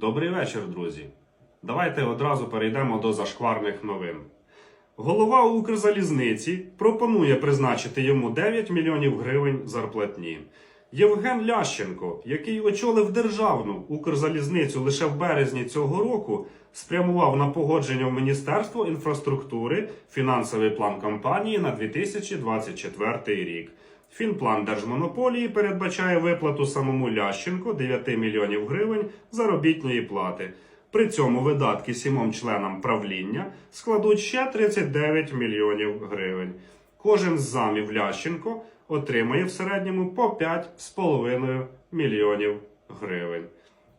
Добрий вечір, друзі. Давайте одразу перейдемо до зашкварних новин. Голова Укрзалізниці пропонує призначити йому 9 мільйонів гривень зарплатні. Євген Лященко, який очолив державну Укрзалізницю лише в березні цього року, спрямував на погодження в Міністерство інфраструктури фінансовий план компанії на 2024 рік. Фінплан держмонополії передбачає виплату самому Лященко 9 мільйонів гривень заробітної плати. При цьому видатки сімом членам правління складуть ще 39 мільйонів гривень. Кожен з замів Лященко отримає в середньому по 5,5 мільйонів гривень.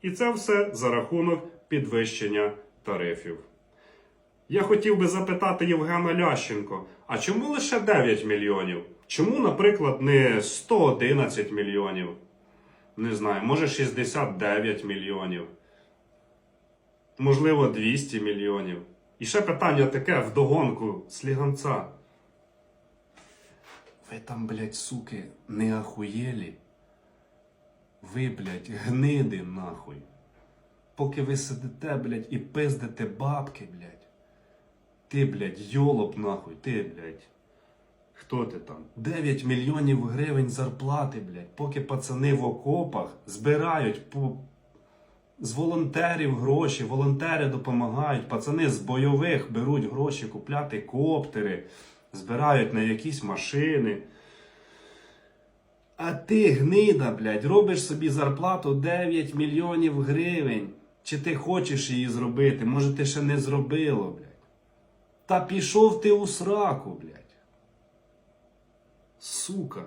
І це все за рахунок підвищення тарифів. Я хотів би запитати Євгена Лященко, а чому лише 9 мільйонів? Чому, наприклад, не 111 мільйонів? Не знаю, може 69 мільйонів. Можливо, 200 мільйонів. І ще питання таке вдогонку сліганця. Ви там, блядь, суки, не ахуєлі? Ви, блядь, гниди нахуй. Поки ви сидите, блядь, і пиздите бабки, блядь. Ти, блядь, йолоп нахуй, ти, блядь. Хто ти там? 9 мільйонів гривень зарплати, блядь, поки пацани в окопах збирають по... з волонтерів гроші, волонтери допомагають, пацани з бойових беруть гроші купляти коптери, збирають на якісь машини. А ти, гнида, блядь, робиш собі зарплату 9 мільйонів гривень. Чи ти хочеш її зробити? Може, ти ще не зробило, блядь. Та пішов ти у сраку, блядь. Сука.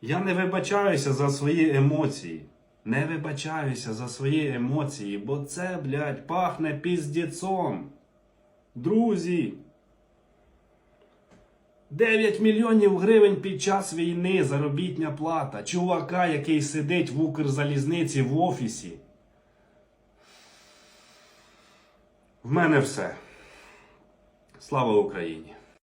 Я не вибачаюся за свої емоції. Не вибачаюся за свої емоції, бо це, блядь, пахне піздєцом. Друзі. 9 мільйонів гривень під час війни заробітня плата. Чувака, який сидить в Укрзалізниці в офісі. В мене все. Слава Україні!